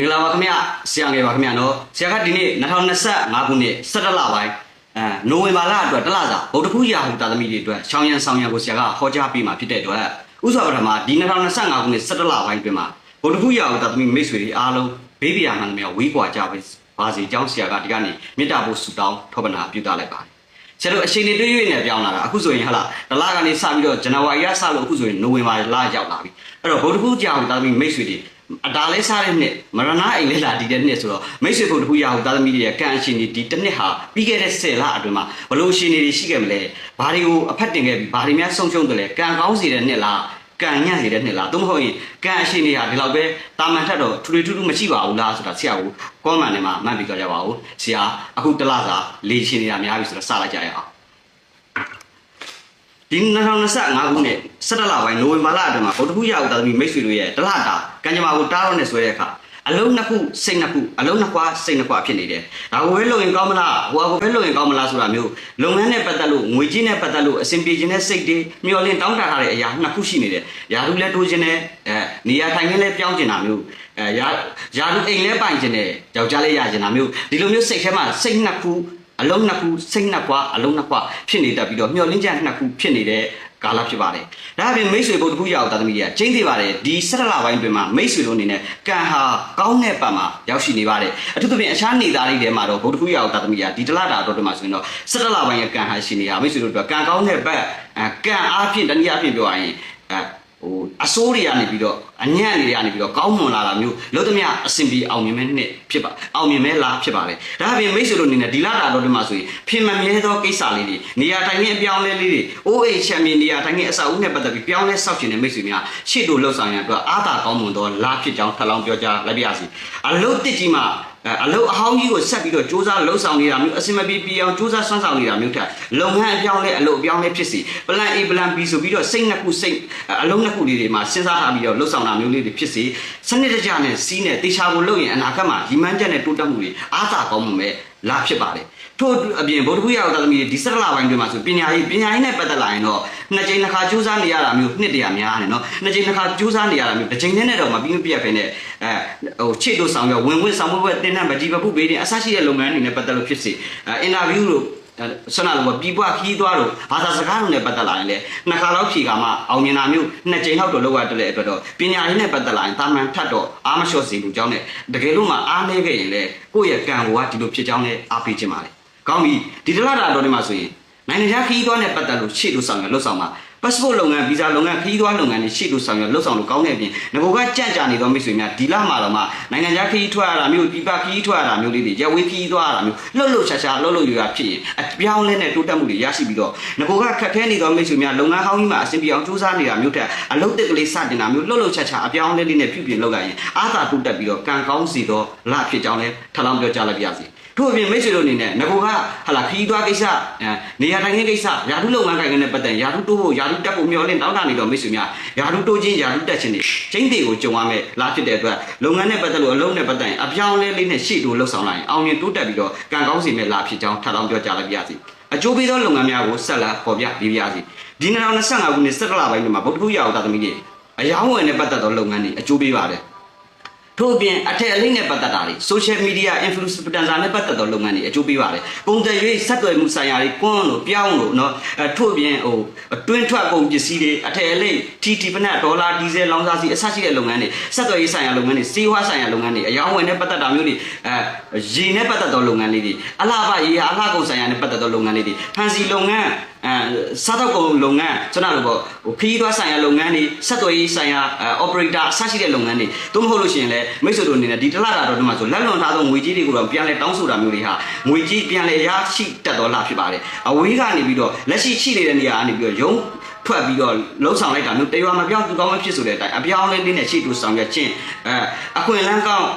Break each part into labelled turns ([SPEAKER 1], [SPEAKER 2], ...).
[SPEAKER 1] မင်္ဂလာပါခင်ဗျဆရာငယ်ပါခင်ဗျနော်ဆရာကဒီနေ့2025ခုနှစ်17လပိုင်းအဲနိုဝင်ဘာလအတွက်တစ်လစာဗုဒ္ဓဖူးရာဟုတာသမီတွေအတွက်ရှောင်းရန်ဆောင်ရန်ကိုဆရာကဟောကြားပေးမှာဖြစ်တဲ့အတွက်ဥစွာပထမဒီ2025ခုနှစ်17လပိုင်းတွင်မှာဗုဒ္ဓဖူးရာဟုတာသမီမိတ်ဆွေတွေအားလုံးဘေးပြာမှန်သမျှဝေးကွာကြပါစေကြောင်းဆရာကဒီကနေ့မေတ္တာပို့ဆုတောင်းထောပနာပြုတာလိုက်ပါတယ်ဆရာတို့အချိန်တွေတွေ့၍နေပြောင်းလာတာအခုဆိုရင်ဟလာတလကနေစပြီးတော့ဇန်နဝါရီကစလို့အခုဆိုရင်နိုဝင်ဘာလရောက်လာပြီ အဲ့တော့ဗုဒ္ဓဖူးကြောင်တာသမီမိတ်ဆွေတွေအတားလဲစားတဲ့နှစ်မရဏအိမ်လဲလာဒီတဲ့နှစ်ဆိုတော့မိတ်ဆွေဖို့တခုရအောင်တာသမီတွေရဲ့ကံအရှင်တွေဒီတစ်နှစ်ဟာပြီးခဲ့တဲ့10လအတွင်းမှာဘလို့ရှင်တွေရှိခဲ့မလဲဘာတွေကိုအဖက်တင်ခဲ့ပြီးဘာတွေများဆုံးရှုံးတယ်လဲကံကောင်းစေတဲ့နှစ်လားကံညံ့နေတဲ့နှစ်လားသို့မဟုတ်ရင်ကံအရှင်တွေဟာဒီလောက်ပဲတာမန်ထက်တော့ထူထူထူထူမရှိပါဘူးလားဆိုတာဆရာကိုကောမန်ထဲမှာမှတ်ပြီးကြကြပါဦးဆရာအခုတစ်လစာလေးရှင်နေတာများပြီဆိုတော့စလိုက်ကြရအောင် ဒီ2025ခုနှစ်17လပိုင်းနိုဝင်ဘာလအတွင်းမှာဗုဒ္ဓဘုရားဥဒ္ဒသမီမိတ်ဆွေတို့ရဲ့တလတာကံကြမ္မာကိုတားတော့နဲ့ဆွဲတဲ့အခါအလုံးနှစ်ခုစိတ်နှစ်ခုအလုံးနှစ်ခွာစိတ်နှစ်ခွာဖြစ်နေတယ်။ဒါကိုပဲလုပ်ရင်ကောင်းမလားဟိုကပဲလုပ်ရင်ကောင်းမလားဆိုတာမျိုးလုပ်ငန်းနဲ့ပတ်သက်လို့ငွေကြေးနဲ့ပတ်သက်လို့အဆင်ပြေခြင်းနဲ့စိတ်တွေမျှော်လင့်တောင်းတထားတဲ့အရာနှစ်ခုရှိနေတယ်။ယာရုလည်းတိုးခြင်းနဲ့အဲနေရာထိုင်ခင်းလည်းပြောင်းခြင်းတာမျိုးအဲယာယာရုအိမ်လည်းပိုင်ခြင်းနဲ့ယောက်ျားလည်းရခြင်းတာမျိုးဒီလိုမျိုးစိတ်ထဲမှာစိတ်နှစ်ခု အလုံးနှစ်ခုစိတ်နှစ်ခွာအလုံးနှစ်ခွာဖြစ်နေတတ်ပြီးတော့မျောလင်းချက်နှစ်ခုဖြစ်နေတဲ့ကာလဖြစ်ပါတယ်။ဒါအပြင်မိတ်ဆွေဘုတ်တစ်ခုရအောင်တာသမီးတွေကကျင်းသေးပါတယ်ဒီ17လပိုင်းတွင်မှာမိတ်ဆွေတို့အနေနဲ့ကံဟာကောင်းတဲ့ပတ်မှာရောက်ရှိနေပါတယ်။အထူးသဖြင့်အခြားနေသားလေးတွေမှာတော့ဘုတ်တစ်ခုရအောင်တာသမီးကဒီတလတာတော့တွင်မှာဆိုရင်တော့17လပိုင်းရဲ့ကံဟာရှိနေတာမိတ်ဆွေတို့ကကံကောင်းတဲ့ပတ်အဲကံအားဖြင့်တနည်းအားဖြင့်ပြောရရင်အဲ ဟိုအစိုးတွေကနေပြီးတော့အညံ့တွေကနေပြီးတော့ကောင်းမွန်လာတာမျိုးလို့သမျှအစဉ်ပြေအောင်မြင်မဲ့နှစ်ဖြစ်ပါအောင်မြင်မဲ့လားဖြစ်ပါလေဒါအပြင်မိတ်ဆွေတို့အနေနဲ့ဒီလာတာတော့ဒီမှာဆိုရင်ဖြစ်မမြဲသောကိစ္စလေးတွေနေရာတိုင်းနဲ့အပြောင်းလဲလေးတွေအိုးအိမ်ချမ်းမြေနေရာတိုင်းနဲ့အစာအုပ်နဲ့ပတ်သက်ပြီးပြောင်းလဲဆောက်ရှင်တဲ့မိတ်ဆွေများရှေ့တို့လှုပ်ဆောင်ရန်အတွက်အားသာကောင်းမွန်သောလားဖြစ်ကြောင်းထပ်လောင်းပြောကြားလိုက်ပါရစေအလုတ်တစ်ကြီးမှာအဲအလုတ်အဟောင်းကြီးကိုဆက်ပြီးတော့စူးစမ်းလှုပ်ဆောင်နေတာမျိုးအစင်မပြေပြေအောင်စူးစမ်းဆွမ်းဆောင်နေတာမျိုးထက်လုပ်ငန်းအပြောင်းလဲအလုတ်အပြောင်းလဲဖြစ်စီ plan A plan B ဆိုပြီးတော့စိတ်နှစ်ခုစိတ်အလုံးနှစ်ခုလေးတွေမှာစဉ်းစားထားပြီးတော့လှုပ်ဆောင်တာမျိုးလေးတွေဖြစ်စီစနစ်တကျနဲ့စီးနဲ့တေချာကိုလုပ်ရင်အနာဂတ်မှာရီမန်းချက်နဲ့တိုးတက်မှုတွေအားသာကောင်းမှုပဲလာဖြစ်ပါတယ် ထို့အပြင်ဗုဒ္ဓဂုရောက်တာသမီးဒီစရလပိုင်းတွေမှာဆိုပညာရေးပညာရေးနဲ့ပတ်သက်လာရင်တော့နှစ်ကြိမ်တစ်ခါစူးစမ်းနေရတာမျိုးနှစ်တရာများတယ်နော်နှစ်ကြိမ်တစ်ခါစူးစမ်းနေရတာမျိုးတစ်ကြိမ်နဲ့တော့မပြီးမပြတ်ပဲနဲ့အဲဟိုခြေတို့ဆောင်ရဝင်ဝင်ဆောင်ဖို့တင်တဲ့မကြီးပပုပေးနေအဆရှိတဲ့လုပ်ငန်းတွေနဲ့ပတ်သက်လို့ဖြစ်စီအဲအင်တာဗျူးလို့ဆွမ်းနာလို့ပြီးပွားခီးသွားတော့ဘာသာစကားတွေနဲ့ပတ်သက်လာရင်လေနှစ်ခါလောက်ဖြေကမှအောင်မြင်တာမျိုးနှစ်ကြိမ်လောက်တော့လောက်ရတဲ့အတွက်တော့ပညာရေးနဲ့ပတ်သက်လာရင်တာမန်ထတ်တော့အားမလျှော့စေဘူးကြောင်းနဲ့တကယ်လို့မှအားနေခဲ့ရင်လေကိုယ့်ရဲ့ကံကိုကဒီလိုဖြစ်ကြောင်းနဲ့အားပေးခြင်းပါလေ ကောင်းပြီဒီတလားတာတော့ဒီမှာဆိုရင်နိုင်ငံခြားခီးသွားနဲ့ပတ်သက်လို့ရှေ့လို့ဆောင်ရလှုပ်ဆောင်မှာ passport လုပ်ငန်း visa လုပ်ငန်းခရီးသွားလုပ်ငန်းတွေရှေ့လို့ဆောင်ရလှုပ်ဆောင်လို့ကောင်းတဲ့အပြင်ငကိုကကြံ့ကြာနေသောမိတ်ဆွေများဒီလမှာတော့မှနိုင်ငံခြားခရီးထွက်ရတာမျိုးပြပခရီးထွက်ရတာမျိုးလေးတွေရဝေးခရီးသွားရတာမျိုးလှုပ်လှုပ်ရှားရှားလှုပ်လှုပ်ရရဖြစ်ရင်အပြောင်းလဲနဲ့တိုးတက်မှုတွေရရှိပြီးတော့ငကိုကခက်ခဲနေသောမိတ်ဆွေများလုပ်ငန်းဟောင်းကြီးမှာအဆင်ပြေအောင်ကြိုးစားနေတာမျိုးတက်အလုပ်တက်ကလေးစတင်တာမျိုးလှုပ်လှုပ်ရှားရှားအပြောင်းလဲလေးနဲ့ပြုပြင်လုပ်လိုက်ရင်အားသာတိုးတက်ပြီးတော့ကံကောင်းစီသောလဖြစ်ကြောင်းလဲထပ်လောင်းပြောကြားလိုက်ပါရစေ တို့အပြင်မိတ်ဆွေတို့အနေနဲ့ငကိုကဟာလာခီးသွားကိစ္စအဲနေရာထိုင်ခင်းကိစ္စယာထုလုပ်ငန်းကိုင်ကနေပတ်သက်ယာထုတိုးဖို့ယာထုတက်ဖို့မျှော်လင့်တောင်းတနေတော့မိတ်ဆွေများယာထုတိုးခြင်းယာထုတက်ခြင်းတွေချင်းတွေကိုကြုံရမယ်လားဖြစ်တဲ့အတွက်လုပ်ငန်းနဲ့ပတ်သက်လို့အလုံးနဲ့ပတ်သက်ရင်အပြောင်းလဲလေးနဲ့ရှေ့တိုးလှုပ်ဆောင်လိုက်ရင်အောင်မြင်တိုးတက်ပြီးတော့ကံကောင်းစီမဲ့လားဖြစ်ကြောင်းထပ်လောင်းပြောကြားလိုက်ပါရစေအကျိုးပေးသောလုပ်ငန်းများကိုဆက်လက်ပေါ်ပြပေးပါရစေဒီ2025ခုနှစ်17လပိုင်းမှာဗုဒ္ဓဘုရားတော်သမီးတွေအယောင်းဝယ်နဲ့ပတ်သက်သောလုပ်ငန်းတွေအကျိုးပေးပါတယ် ထို့အပြင်အထက်အလိမ့်နဲ့ပတ်သက်တာတွေ social media influencer နဲ့ပတ်သက်သောလုပ်ငန်းတွေအကျိုးပေးပါတယ်။ပုံတရွေးဆက်သွယ်မှုဆိုင်ရာတွေကွန်းလို့ပြောင်းလို့เนาะအဲထို့အပြင်ဟိုတွင်းထွက်ကုန်ပစ္စည်းတွေအထက်အလိမ့် TT ပနက်ဒေါ်လာဒီဇယ်လောင်စာဆီအစရှိတဲ့လုပ်ငန်းတွေဆက်သွယ်ရေးဆိုင်ရာလုပ်ငန်းတွေစီးပွားဆိုင်ရာလုပ်ငန်းတွေအယောင်းဝယ်နဲ့ပတ်သက်တာမျိုးတွေအဲရေနဲ့ပတ်သက်သောလုပ်ငန်းလေးတွေအလားပါရေဟာအလားကုန်ဆိုင်ရာနဲ့ပတ်သက်သောလုပ်ငန်းလေးတွေဖန်စီလုပ်ငန်း အဲစားတော့ကုန်လုပ်ငန်းကျွန်တော်တို့ပေါ့ဟိုခရီးသွားဆိုင်ရာလုပ်ငန်းတွေဆက်သွယ်ရေးဆိုင်ရာအဲ operator အစရှိတဲ့လုပ်ငန်းတွေသို့မဟုတ်လို့ရှိရင်လည်းမိတ်ဆွေတို့အနေနဲ့ဒီတစ်လတာတော့ဒီမှာဆိုလက်လွန်ထားသောငွေကြီးတွေကိုတော့ပြန်လဲတောင်းဆိုတာမျိုးတွေဟာငွေကြီးပြန်လဲရရှိတတ်တော်လာဖြစ်ပါတယ်အဝေးကနေပြီးတော့လက်ရှိရှိနေတဲ့နေရာကနေပြီးတော့ရုံးထွက်ပြီးတော့လှုပ်ဆောင်လိုက်တာမျိုးတရွာမပြောင်းသူကောင်းမဖြစ်ဆိုတဲ့အတိုင်းအပြောင်းလဲလေးနဲ့ရှေ့တူဆောင်ရွက်ခြင်းအဲအခွင့်အလမ်းကောင်း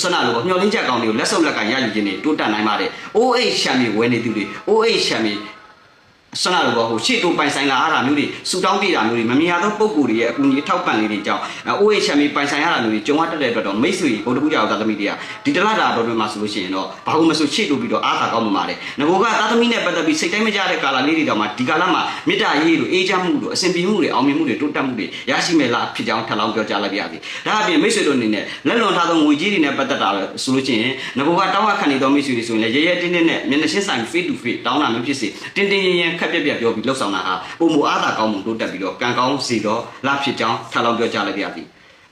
[SPEAKER 1] ဆန္ဒလိုပေါ့မျောလင်းချက်ကောင်းတွေကိုလက်ဆုပ်လက်ကရယူခြင်းတွေတိုးတက်နိုင်ပါတယ်။ OH ရှမ်းမြေဝယ်နေသူတွေ OH ရှမ်းမြေ ဆန္ဒလိုပေါ့ဟိုရှေ့တိုးပိုင်ဆိုင်လာအားတာမျိုးတွေစူတောင်းပြတာမျိုးတွေမမြင်ရသောပုံကိုယ်တွေရဲ့အကူအညီအထောက်ပံ့လေးတွေကြောင့် OHM ပိုင်ဆိုင်ရတာမျိုးတွေကြုံရတတ်တဲ့အတွက်တော့မိတ်ဆွေဗုဒ္ဓဘုရားသာသမီတွေကဒီတလတာတော်တွေမှာဆိုလို့ရှိရင်တော့ဘာလို့မဆိုရှေ့တိုးပြီးတော့အားသာကောင်းမှပါတယ်ငကိုကသာသမီနဲ့ပတ်သက်ပြီးစိတ်တိုင်းမကြတဲ့ကာလလေးတွေတောင်မှဒီကာလမှာမေတ္တာရေးတို့အေးချမ်းမှုတို့အစဉ်ပြေမှုတွေအောင်မြင်မှုတွေတိုးတက်မှုတွေရရှိမယ်လားဖြစ်ကြောင်းထပ်လောင်းပြောကြားလိုက်ပါရစေဒါအပြင်မိတ်ဆွေတို့အနေနဲ့လက်လွန်ထားသောငွေကြီးတွေနဲ့ပတ်သက်တာဆိုလို့ရှိရင်ငကိုကတောင်းခံနေသောမိတ်ဆွေတွေဆိုရင်လည်းရဲရဲတင်းတင်းနဲ့မျက်နှာချင်းဆိုင် face to face တောင်းတာမျိုးဖြစ်စေတင်းတင်းရင်ရင်ခက်ပြက်ပြက်ပြောပြီးလှုပ်ဆောင်တာဟာပုံမူအားသာကောင်းမှုတိုးတက်ပြီးတော့ကံကောင်းစီတော့လာဖြစ်ကြောင်းထပ်လောင်းပြောကြားလိုက်ပါရစေ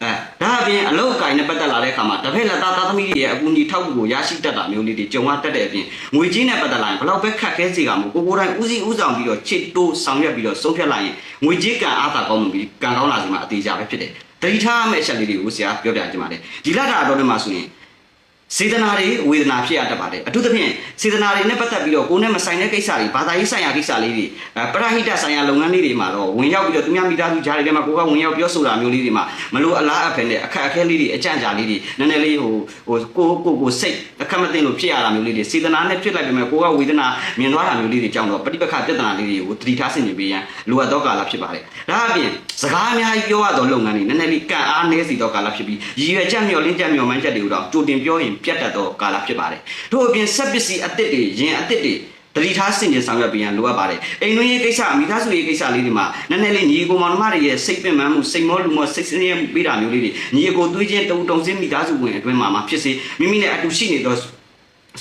[SPEAKER 1] အဲဒါအပြင်အလောက်အကင်နဲ့ပတ်သက်လာတဲ့အခါမှာတစ်ဖက်လက်သားသားသမီးတွေရဲ့အကူအညီထောက်ကူကိုရရှိတတ်တာမျိုးလေးတွေကြုံရတတ်တဲ့အပြင်ငွေကြီးနဲ့ပတ်သက်လာရင်ဘလောက်ပဲခက်ခဲစေကမူကိုကိုယ်တိုင်ဦးစီးဦးဆောင်ပြီးတော့ချစ်တိုးဆောင်ရွက်ပြီးတော့ဆုံးဖြတ်လိုက်ရင်ငွေကြီးကံအားသာကောင်းမှုပြီးကံကောင်းလာစီမှာအသေးချာပဲဖြစ်တယ်တတိထားမယ့်အချက်လေးတွေကိုဆရာပြောပြကြပါမယ်ဒီလတာတော်တွေမှာဆိုရင် စေတနာတွေဝေဒနာဖြစ်ရတတ်ပါတယ်အထူးသဖြင့်စေတနာတွေနဲ့ပတ်သက်ပြီးတော့ကိုယ်နဲ့မဆိုင်တဲ့ကိစ္စတွေဘာသာရေးဆိုင်ရာကိစ္စလေးတွေအဲပရဟိတဆိုင်ရာလုပ်ငန်းလေးတွေမှာတော့ဝင်ရောက်ပြီးတော့သူများမိသားစုကြားတွေထဲမှာကိုကဝင်ရောက်ပြောဆိုတာမျိုးလေးတွေမှာမလို့အလားအဖယ်နဲ့အခက်အခဲလေးတွေအကြံကြာလေးတွေနည်းနည်းလေးဟိုဟိုကိုကိုကိုစိတ်အခက်မသိလို့ဖြစ်ရတာမျိုးလေးတွေစေတနာနဲ့ဖြစ်လိုက်ပေမဲ့ကိုကဝေဒနာမြင်သွားတာမျိုးလေးတွေကြောင့်တော့ပဋိပက္ခပြဿနာလေးတွေကိုတတိထားဆင်ခြင်ပေးရန်လိုအပ်သောကာလဖြစ်ပါတယ်ဒါအပြင်စကားအများကြီးပြောရသောလုပ်ငန်းတွေနည်းနည်းလေးကန့်အားနည်းစီသောကာလဖြစ်ပြီးရည်ရွယ်ချက်မျှော်လင့်ချက်မျှော်မှန်းချက်တွေကိုတော့ကြိုတင်ပြောရင်ပြတ်တတ်သောကာလဖြစ်ပါတယ်ထို့အပြင်စက်ပစ္စည်းအသစ်တွေရင်အသစ်တွေတတိထားစင်ကြင်ဆောင်ရွက်ပေးရန်လိုအပ်ပါတယ်အိမ်တွင်းရေးကိစ္စမိသားစုရေးကိစ္စလေးတွေမှာနည်းနည်းလေးညီကိုမောင်နှမတွေရဲ့စိတ်ပင်ပန်းမှုစိတ်မောလူမောစိတ်ဆင်းရဲမှုပေးတာမျိုးလေးတွေညီကိုသွေးချင်းတုံတုံစင်းမိသားစုဝင်အတွင်းမှာမှာဖြစ်စေမိမိနဲ့အတူရှိနေသော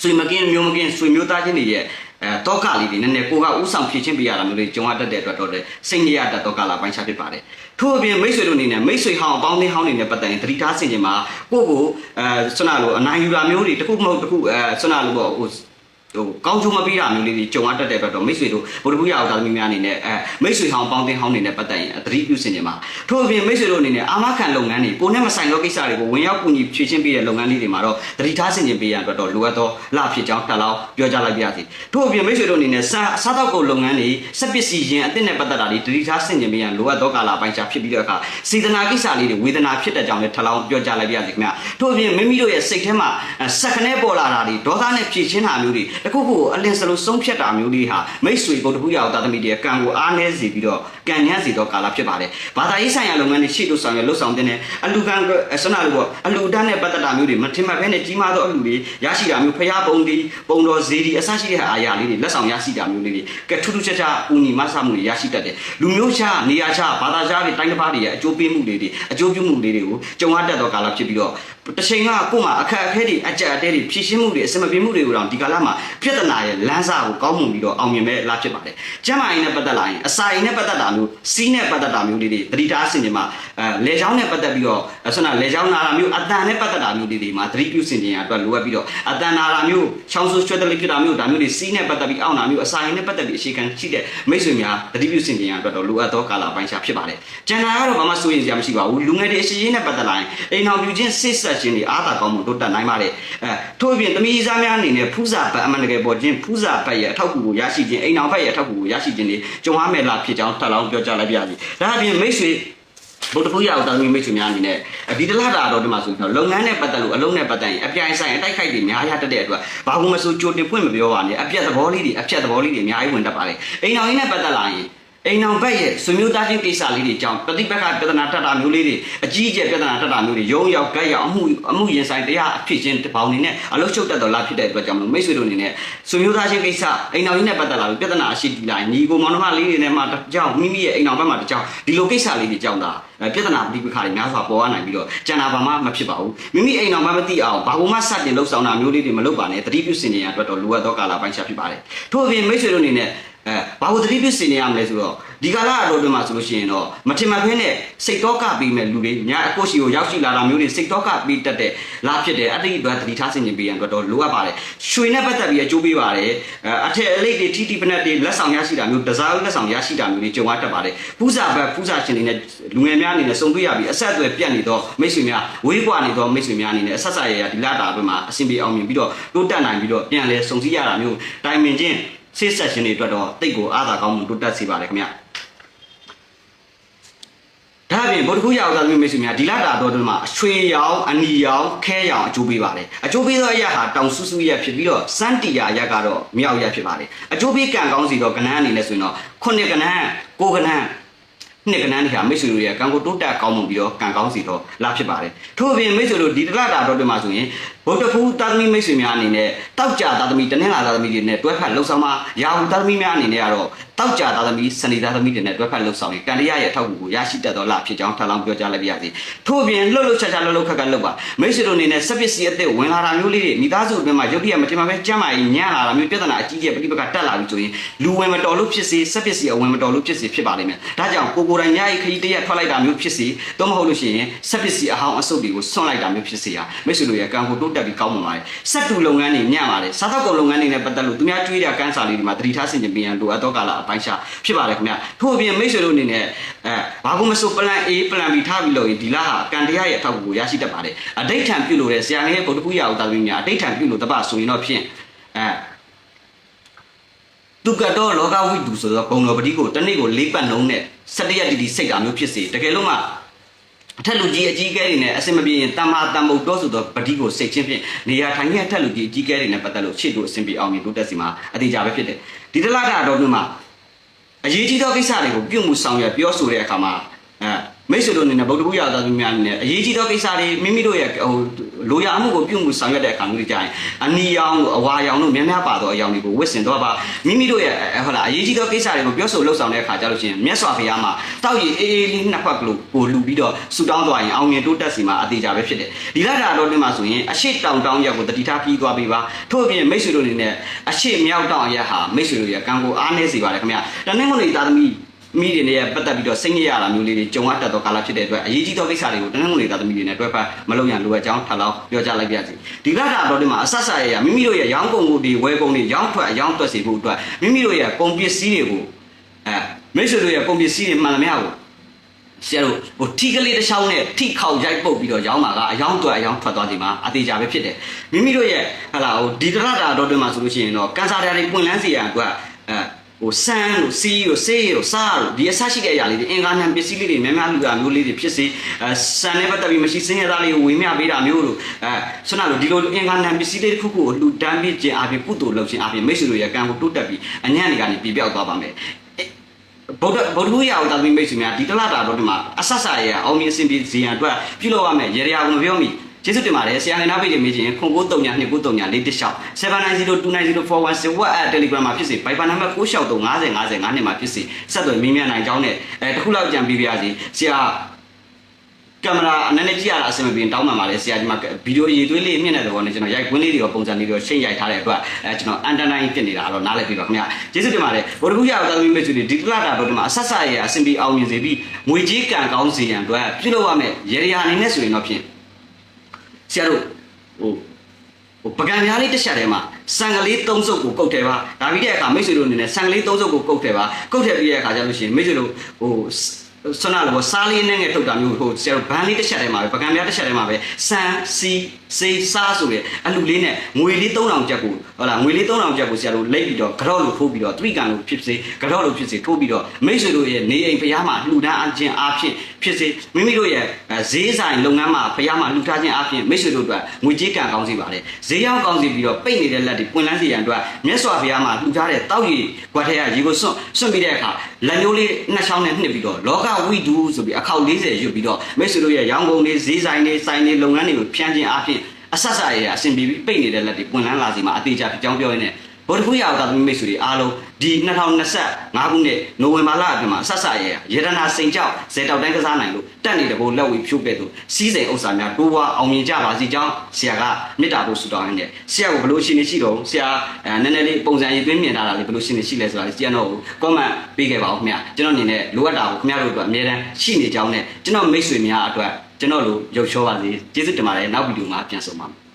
[SPEAKER 1] ဆွေမကင်းမျိုးမကင်းဆွေမျိုးသားချင်းတွေရဲ့ အဲတောကလေးတွေနည်းနည်းကိုကဥဆောင်ဖြည့်ချင်းပေးရတာမျိုးလေးကြုံရတတ်တဲ့အတွက်တော့လေစိတ်နေရတတ်သောကလာပိုင်းခြားဖြစ်ပါတယ်ထို့အပြင်မိတ်ဆွေတို့အနေနဲ့မိတ်ဆွေဟောင်းအပေါင်းအသင်းဟောင်းတွေနဲ့ပတ်သက်ရင်တတိထားဆင်ခြင်မှာကိုယ့်ကိုအဲဆွနာလိုအနိုင်ယူတာမျိုးတွေတစ်ခုမဟုတ်တစ်ခုအဲဆွနာလိုပေါ့ဟို ဟိုကောင်းချိုးမပေးတာမျိုးလေးတွေကြုံရတတ်တဲ့အတွက်တော့မိတ်ဆွေတို့ဗုဒ္ဓဘုရားအောက်သားသမီးများအနေနဲ့အဲမိတ်ဆွေဟောင်းပေါင်းတင်ဟောင်းတွေနဲ့ပတ်သက်ရင်သတိပြုစင်ကြမှာထို့အပြင်မိတ်ဆွေတို့အနေနဲ့အာမခံလုပ်ငန်းတွေကိုနဲ့မဆိုင်သောကိစ္စတွေကိုဝင်ရောက်ကူညီဖြည့်ရှင်းပေးတဲ့လုပ်ငန်းလေးတွေမှာတော့သတိထားစင်ကြပေးရန်အတွက်တော့လိုအပ်သောလဖြစ်ကြောင်းတက်လောက်ပြောကြားလိုက်ပါရစေထို့အပြင်မိတ်ဆွေတို့အနေနဲ့စားစားတော့ကုန်လုပ်ငန်းတွေစက်ပစ္စည်းရင်အသစ်နဲ့ပတ်သက်တာတွေသတိထားစင်ကြပေးရန်လိုအပ်သောကာလပိုင်းခြားဖြစ်ပြီးတော့အခါစေတနာကိစ္စလေးတွေဝေဒနာဖြစ်တဲ့ကြောင်းလည်းထပ်လောင်းပြောကြားလိုက်ပါရစေခင်ဗျာထို့အပြင်မိမိတို့ရဲ့စိတ်ထဲမှာစက္ကနဲ့ပေါ်လာတာတွေဒေါသနဲ့ဖြည့်ရှင်းတာမျိုးတွေတခုခုအလင်းစလုံးဆုံးဖြတ်တာမျိုးလေးဟာမိတ်ဆွေဗုဒ္ဓဘုရားတာသမီတွေကံကိုအားနည်းစေပြီးတော့ကံညံ့စေတော့ကာလဖြစ်ပါတယ်ဘာသာရေးဆိုင်ရာလုပ်ငန်းတွေရှေ့တို့ဆောင်ရလှုပ်ဆောင်တဲ့အလူကံဆန္ဒလိုပေါ့အလူတန်းနဲ့ပတ်သက်တာမျိုးတွေမထင်မှတ်ဘဲနဲ့ကြီးမားသောအလူတွေရရှိတာမျိုးဖျားပုံတွေပုံတော်ဈေးတွေအစရှိတဲ့အာရာလေးတွေလက်ဆောင်ရရှိတာမျိုးလေးတွေကထူးထူးခြားခြားဦးညီမဆမှုတွေရရှိတတ်တယ်လူမျိုးခြားနေရာခြားဘာသာခြားတွေတိုင်းတစ်ပါးတွေရဲ့အကျိုးပေးမှုတွေတွေအကျိုးပြုမှုတွေတွေကိုကြုံရတတ်သောကာလဖြစ်ပြီးတော့တစ်ချိန်ကကို့မှာအခက်အခဲတွေအကြက်အတဲတွေဖြည့်ရှင်းမှုတွေအစမပြေမှုတွေကိုတော့ဒီကာလမှာပြဿနာရဲ့လမ်းစာကိုကောင်းမွန်ပြီးတော့အောင်မြင်မဲ့လာဖြစ်ပါတယ်။ကျမ်းမာရေးနဲ့ပတ်သက်လာရင်အစာရင်နဲ့ပတ်သက်တာမျိုးစီးနဲ့ပတ်သက်တာမျိုးတွေတွေသတိထားဆင်ခြင်မှာအဲလေချောင်းနဲ့ပတ်သက်ပြီးတော့ဆန္ဒလေချောင်းနာတာမျိုးအတန်နဲ့ပတ်သက်တာမျိုးတွေတွေမှာသတိပြုဆင်ခြင်ရအတွက်လိုအပ်ပြီးတော့အတန်နာတာမျိုးချောင်းဆူရွှဲတလိဖြစ်တာမျိုးဒါမျိုးတွေစီးနဲ့ပတ်သက်ပြီးအောင်းတာမျိုးအစာရင်နဲ့ပတ်သက်ပြီးအခြေခံရှိတဲ့မိတ်ဆွေများသတိပြုဆင်ခြင်ရအတွက်တော့လိုအပ်သောကာလပိုင်းခြားဖြစ်ပါတယ်။ကျန်တာကတော့ဘာမှစိုးရိမ်စရာမရှိပါဘူး။လူငယ်တွေအရှိရေးနဲ့ပတ်သက်လာရင်အိမ်အောင်ပြူချင်းစစ်ဆက်ခြင်းတွေအားသာကောင်းမှုတိုးတက်နိုင်ပါတယ်။အဲထို့အပြင်တမီးစားများအနေနဲ့ဖူးစာပတ်အမှန်တကယ်ပေါ်ခြင်းဖူးစာပတ်ရဲ့အထောက်အကူကိုရရှိခြင်းအိမ်အောင်ဘက်ရဲ့အထောက်အကူကိုရရှိခြင်းတွေကြုံရမယ်လားဖြစ်ကြောင်းထပ်လောင်းပြောကြားလိုက်ပါရစေ။ဒါအပြင်မိတ်ဆွေဘုဒ္ဓဘုရားအောင်တာသမီမိတ်ဆွေများအနေနဲ့ဒီတလားတာတော့ဒီမှာဆိုရင်တော့လုပ်ငန်းနဲ့ပတ်သက်လို့အလုံးနဲ့ပတ်သက်ရင်အပြိုင်ဆိုင်အတိုက်ခိုက်တွေများရတတ်တဲ့အတွက်ဘာလို့မဆိုကြိုတင်ဖွင့်မပြောပါနဲ့အပြက်သဘောလေးတွေအဖြက်သဘောလေးတွေအများကြီးဝင်တတ်ပါတယ်အိမ်တော်ရင်းနဲ့ပတ်သက်လာရင် အိမ်အောင်ဘက်ရဲ့ဆွေမျိုးသားချင်းကိစ္စလေးတွေကြောင့်ပฏิပတ်ကပြဿနာတက်တာမျိုးလေးတွေအကြီးအကျယ်ပြဿနာတက်တာမျိုးတွေရုံးရောက်ကြက်ရောက်အမှုအမှုရင်ဆိုင်တရားအဖြစ်ချင်းတပေါင်းနေနဲ့အလုချုပ်တက်တော်လာဖြစ်တဲ့အတွက်ကြောင့်မိတ်ဆွေတို့အနေနဲ့ဆွေမျိုးသားချင်းကိစ္စအိမ်အောင်ရင်းနဲ့ပတ်သက်လာပြီးပြဿနာအရှိတီလာညီကိုမောင်နှမလေးတွေနဲ့မှတကြောင်မိမိရဲ့အိမ်အောင်ဘက်မှာတကြောင်ဒီလိုကိစ္စလေးတွေကြောင့်ဒါပြဿနာပဋိပက္ခတွေများစွာပေါ်ရနိုင်ပြီးတော့ကျန်တာဘာမှမဖြစ်ပါဘူးမိမိအိမ်အောင်မှမသိအောင်ဘာမှစတင်လှုပ်ဆောင်တာမျိုးလေးတွေမလုပ်ပါနဲ့တတိပြုစင်နေရအတွက်တော့လိုအပ်သောကာလပိုင်းခြားဖြစ်ပါတယ်ထို့အပြင်မိတ်ဆွေတို့အနေနဲ့ အဲဘာလို့တတိပြုစင်နေရမလဲဆိုတော့ဒီကာလအတော်တွင်မှာဆိုလို့ရှိရင်တော့မထင်မှတ်ဖဲနဲ့စိတ်တော့ကပြီးမဲ့လူတွေညာအကိုရှိကိုရောက်ရှိလာတာမျိုးတွေစိတ်တော့ကပြီးတတ်တဲ့လားဖြစ်တယ်အဲ့ဒီအတွက်တတိထားစင်ကျင်ပေးရန်အတွက်တော့လိုအပ်ပါတယ်ရွှေနဲ့ပတ်သက်ပြီးအကျိုးပေးပါတယ်အထက်အလိတ်တွေထီတီပနက်တွေလက်ဆောင်ရရှိတာမျိုးတစားလက်ဆောင်ရရှိတာမျိုးတွေကြုံရတတ်ပါတယ်ပူဇာဘက်ပူဇာရှင်တွေနဲ့လူငယ်များအနေနဲ့စုံတွေ့ရပြီးအဆက်အသွယ်ပြတ်နေတော့မိတ်ဆွေများဝေးကွာနေတော့မိတ်ဆွေများအနေနဲ့အဆက်ဆက်ရရဒီလတာအတွင်းမှာအဆင်ပြေအောင်မြင်ပြီးတော့တိုးတက်နိုင်ပြီးတော့ပြန်လဲစုံစည်းရတာမျိုးတိုင်ပင်ချင်း ဆေးဆက်ရှင်တွေအတွက်တော့တိတ်ကိုအားသာကောင်းမှုတိုးတက်စေပါတယ်ခင်ဗျာဒါအပြင်ဗုဒ္ဓခုရောက်သားသမီးမိတ်ဆွေများဒီလတာတော်တွင်မှာအချွေရောင်အနီရောင်ခဲရောင်အကျိုးပေးပါတယ်အကျိုးပေးသောအရာဟာတောင်ဆူဆူရက်ဖြစ်ပြီးတော့စန်းတီယာရက်ကတော့မြောက်ရက်ဖြစ်ပါတယ်အကျိုးပေးကံကောင်းစီတော့ကဏ္ဍအနေနဲ့ဆိုရင်တော့ခုနှစ်ကဏ္ဍကိုကဏ္ဍ နှစ်ကဏ္ဍတွေဟာမိတ်ဆွေတို့ရဲ့ကံကိုတိုးတက်ကောင်းမွန်ပြီးတော့ကံကောင်းစီတော့လာဖြစ်ပါတယ်ထို့အပြင်မိတ်ဆွေတို့ဒီတလတာတော်တွင်မှာဆိုရင်ဗုဒ္ဓဖူးသားသမီးမိတ်ဆွေများအနေနဲ့တောက်ကြသားသမီးတနင်္လာသားသမီးတွေနဲ့တွဲဖက်လှုပ်ဆောင်မှာရာဟုသားသမီးများအနေနဲ့ကတော့ တောက်ကြသားသမီးစနေသားသမီးတွေနဲ့တွဲဖက်လှုပ်ဆောင်ရင်ကံတရားရဲ့အထောက်အကူကိုရရှိတတ်သောလဖြစ်ကြောင်းထပ်လောင်းပြောကြားလိုက်ပါရစေထို့အပြင်လှုပ်လှုပ်ချာချာလှုပ်လှုပ်ခက်ခက်လှုပ်ပါမိတ်ဆွေတို့အနေနဲ့စက်ပစ္စည်းအသစ်ဝင်လာတာမျိုးလေးတွေမိသားစုအတွင်းမှာရုပ်တရက်မတင်ပါပဲကြမ်းမာရင်ညံ့လာတာမျိုးပြဿနာအကြီးကြီးပဋိပက္ခတက်လာပြီဆိုရင်လူဝင်မတော်လို့ဖြစ်စေစက်ပစ္စည်းအဝင်မတော်လို့ဖြစ်စေဖြစ်ပါလိမ့်မယ်ဒါကြောင့်ကိုကိုယ်တိုင်ညရဲ့ခရီးတရက်ထွက်လိုက်တာမျိုးဖြစ်စေတော့မဟုတ်လို့ရှိရင်စက်ပစ္စည်းအဟောင်းအဆုပ်တွေကိုဆွန့်လိုက်တာမျိုးဖြစ်စေဟာမိတ်ဆွေတို့ရဲ့ကံကိုတိုးတက်ပြီးကောင်းမွန်ပါတယ်စက်တူလုပ်ငန်းတွေညံ့ပါတယ်စားသောက်ကုန်လုပ်ငန်းတွေနဲ့ပတ်သက်လို့သူများကြွေးတဲ့ကန်းစာလေးတွေမှာတတိထားဆင်ခြင်ပြန်လိုအပ်သောကာလအပိုင်းရှာဖြစ်ပါတယ်ခင်ဗျထို့အပြင်မိတ်ဆွေတို့အနေနဲ့အဲဘာကုန်မဆို plan A plan B ထားပြီးလို့ရင်ဒီလဟာကံတရားရဲ့အထောက်အကူကိုရရှိတတ်ပါတယ်အဋိဋ္ဌံပြုလို့တဲ့ဆရာငယ်ဗုဒ္ဓဘူးရအောင်တာသမီးများအဋိဋ္ဌံပြုလို့တပတ်ဆိုရင်တော့ဖြင့်အဲသူကတော့လောကဝိတုဆိုတော့ဘုံတော်ပတိကိုတနေ့ကိုလေးပတ်နှုံးနဲ့၁၇ရက်တီတီစိတ်တာမျိုးဖြစ်စေတကယ်လို့မှအထက်လူကြီးအကြီးအကဲတွေနဲ့အစင်မပြေရင်တမ္မာတမ္မုတ်တော်ဆိုတော့ပတိကိုစိတ်ချင်းဖြင့်နေရာထိုင်ရဲ့အထက်လူကြီးအကြီးအကဲတွေနဲ့ပတ်သက်လို့ရှေ့တို့အစင်ပြေအောင်မြင်တိုးတက်စီမှာအသေးကြပဲဖြစ်တယ်ဒီတလားတာတော်တွင်မှာ အရေးကြီးသောကိစ္စတွေကိုပြုမှုဆောင်ရွက်ပြောဆိုတဲ့အခါမှာအဲ မိတ်ဆွေတို့အနေနဲ့ဗုဒ္ဓဘုရားသားသူများအနေနဲ့အရေးကြီးသောကိစ္စတွေမိမိတို့ရဲ့ဟိုလိုရာမှုကိုပြုမှုဆောင်ရွက်တဲ့အခါမျိုးတွေကြရင်အနီရောင်တို့အဝါရောင်တို့များများပါသောအရောင်တွေကိုဝတ်ဆင်တော့ပါမိမိတို့ရဲ့ဟုတ်လားအရေးကြီးသောကိစ္စတွေကိုပြောဆိုလှုပ်ဆောင်တဲ့အခါကျလို့ရှိရင်မြတ်စွာဘုရားမှာတောက်ရည်အေးအေးလေးနှစ်ခွက်ကလို့ကိုလူပြီးတော့ဆူတောင်းသွားရင်အောင်မြင်တိုးတက်စီမှာအသေးကြပဲဖြစ်တယ်ဒီလာတာတော့ဒီမှာဆိုရင်အရှိတောင်တောင်ရက်ကိုတတိထားပြီးသွားပြီးပါထို့အပြင်မိတ်ဆွေတို့အနေနဲ့အရှိမြောက်တောင်ရက်ဟာမိတ်ဆွေတို့ရဲ့ကံကိုအားနည်းစေပါတယ်ခင်ဗျာတနင်္ဂနွေသားသမီး မိတွေနဲ့ပတ်သက်ပြီးတော့စိတ်ညစ်ရတာမျိုးလေးတွေကြုံရတတ်သောကာလဖြစ်တဲ့အတွက်အရေးကြီးသောကိစ္စတွေကိုတနင်္ဂနွေသားသမီးတွေနဲ့တွဲဖက်မလုပ်ရန်လိုအပ်ကြောင်းထပ်လောင်းပြောကြားလိုက်ပါရစေဒီကတာတော့ဒီမှာအဆက်ဆက်ရရမိမိတို့ရဲ့ရောင်းကုန်မှုတွေဝယ်ကုန်တွေရောင်းထွက်ရောင်းတွက်စေဖို့အတွက်မိမိတို့ရဲ့ကုန်ပစ္စည်းတွေကိုအဲမိတ်ဆွေတို့ရဲ့ကုန်ပစ္စည်းတွေမှန်သမျှကိုဆရာတို့ဟိုထီကလေးတစ်ချောင်းနဲ့ထိခေါက်ရိုက်ပုတ်ပြီးတော့ရောင်းမှာကအယောင်းတွက်အယောင်းထွက်သွားချိန်မှာအသေးကြပဲဖြစ်တယ်မိမိတို့ရဲ့ဟလာဟိုဒီကရတာတော့တွင်မှာဆိုလို့ရှိရင်တော့ကန်ဆာဓာတ်တွေပွင့်လန်းစေရန်အတွက်အဲ ဟိုဆန်းလို့စီးလို့ဆေးလို့စားလို့ဒီအဆရှိတဲ့အရာလေးတွေအင်္ဂါညံပစ္စည်းလေးတွေများများလူတာမျိုးလေးတွေဖြစ်စေအဲဆန်နဲ့ပတ်သက်ပြီးမရှိစင်းရသားလေးကိုဝေမျှပေးတာမျိုးလို့အဲဆွမ်းနာလို့ဒီလိုအင်္ဂါညံပစ္စည်းလေးတစ်ခုခုကိုလှူဒန်းပြီးခြင်းအပြင်ကုသိုလ်လုပ်ခြင်းအပြင်မိတ်ဆွေတို့ရဲ့ကံကိုတိုးတက်ပြီးအညံ့တွေကနေပြပြောက်သွားပါမယ်ဗုဒ္ဓဗုဒ္ဓဘုရားတော်သမီးမိတ်ဆွေများဒီတလတာတော့ဒီမှာအဆက်ဆက်ရအောင်မြင်စင်ပြီးဇီယံအတွက်ပြုလုပ်ရမယ်ရေရာကိုမပြောမိ ကျေးဇူးတင်ပါတယ်ဆရာနေနာပိတ်တွေမေးချင်ခုံကိုတုံညာနှစ်ကိုတုံညာလေးတစ်လျှောက်79029041 WhatsApp Telegram မှာဖြစ်စေ Viber နံပါတ်96305050နဲ့မှာဖြစ်စေဆက်သွယ်မိမြနိုင်ကြောင်းနဲ့အဲတခုလောက်ကြံပေးပါရစေဆရာကင်မရာအနေနဲ့ကြည့်ရတာအဆင်မပြေတောင်းပန်ပါလေဆရာဒီမှာဗီဒီယိုအရေးသွေးလေးမြင့်တဲ့သဘောနဲ့ကျွန်တော်ရိုက်ကွင်းလေးတွေရောပုံစံလေးတွေရောရှင်းရိုက်ထားတဲ့အတွက်အဲကျွန်တော်အန်တနိုင်ဖြစ်နေတာတော့နားလည်ပြီပါခင်ဗျာကျေးဇူးတင်ပါတယ်ဗုဒ္ဓဘုရားတော်သမီးမိတ်ဆွေတွေဒီကလာတာတော့ဒီမှာအဆက်ဆက်ရအဆင်ပြေအောင်မြင်စေပြီးငွေကြီးကံကောင်းစေရန်အတွက်ပြုလုပ်ရမယ်ရေရာအနေနဲ့ဆိုရင်တော့ဖြင့် ဆရာတို့ဟိုဟိုပကံများလေးတစ်ချက်ထဲမှာစံကလေး၃စုပ်ကိုကုတ်ထဲပါဒါပြီးတဲ့အခါမိတ်ဆွေတို့အနေနဲ့စံကလေး၃စုပ်ကိုကုတ်ထဲပါကုတ်ထဲပြီးတဲ့အခါကျလို့ရှိရင်မိတ်ဆွေတို့ဟိုဆွမ်းနာလို့စားလေးနဲ့ငယ်ထုတ်တာမျိုးဟိုဆရာတို့ဘန်းလေးတစ်ချက်ထဲမှာပဲပကံများတစ်ချက်ထဲမှာပဲစံစီစေးစားဆိုတဲ့အလူလေးနဲ့ငွေလေး3000ကျပ်ကို ဟုတ်လားငွေလေး3000ကျပ်ကိုဆရာတို့လိတ်ပြီးတော့ကြော့လို့ထိုးပြီးတော့သတိကံလို့ဖြစ်စေကြော့လို့ဖြစ်စေထိုးပြီးတော့မိတ်ဆွေတို့ရဲ့နေအိမ်ဖျားမှာလှူဒန်းအခြင်းအားဖြင့်ဖြစ်စေမိမိတို့ရဲ့ဈေးဆိုင်လုပ်ငန်းမှာဖျားမှာလှူထားခြင်းအားဖြင့်မိတ်ဆွေတို့အတွက်ငွေကြေးကံကောင်းစေပါတယ်ဈေးရောက်ကောင်းစေပြီးတော့ပိတ်နေတဲ့လက်တွေပွင့်လန်းစေရန်အတွက်မြတ်စွာဘုရားမှာလှူထားတဲ့တောက်ရည်ကွက်ထဲကရေကိုစွန့်စွန့်ပြီးတဲ့အခါလက်မျိုးလေးနှစ်ချောင်းနဲ့နှစ်ပြီးတော့လောကဝိတုဆိုပြီးအခောက်40ရွတ်ပြီးတော့မိတ်ဆွေတို့ရဲ့ရောင်းကုန်တွေဈေးဆိုင်တွေဆိုင်တွေလုပ်ငန်းတွေကိုဖြန်းခြင်းအားဖြင့် အဆက်ဆက်ရအဆင်ပြေပြီးပိတ်နေတဲ့လက်တွေပွင့်လန်းလာစီမှာအသေးချာပြောင်းပြောရင်းနဲ့ဗုဒ္ဓဘုရားသာသမီမိတ်ဆွေတွေအားလုံးဒီ2025ခုနှစ်နိုဝင်ဘာလအတွင်းမှာဆက်ဆက်ရရေဒနာစိန်ကြောက်ဇေတောက်တိုင်းကစားနိုင်လို့တက်နေတဲ့ဘိုးလက်ဝေဖြိုးခဲ့သူစီးစိမ်ဥစ္စာများတိုးဝါအောင်မြင်ကြပါစေကြောင်းဆရာကမေတ္တာပို့ဆုတောင်းရင်းနဲ့ဆရာကိုဘလို့ရှိနေရှိတော့ဆရာအဲနည်းနည်းလေးပုံစံရေးသွင်းမြင်ထားတာလေးဘလို့ရှိနေရှိလဲဆိုတာလေးကျန်တော့ကောမန့်ပေးခဲ့ပါဦးခင်ဗျာကျွန်တော်အနေနဲ့လိုအပ်တာကိုခင်ဗျားတို့အတွက်အမြဲတမ်းရှိနေကြောင်းနဲ့ကျွန်တော်မိတ်ဆွေများအတွက် ကျွန်တော်လိုရုပ်ချောပါစေကျေးဇူးတင်ပါတယ်နောက်ဗီဒီယိုမှာပြန်ဆုံပါမယ်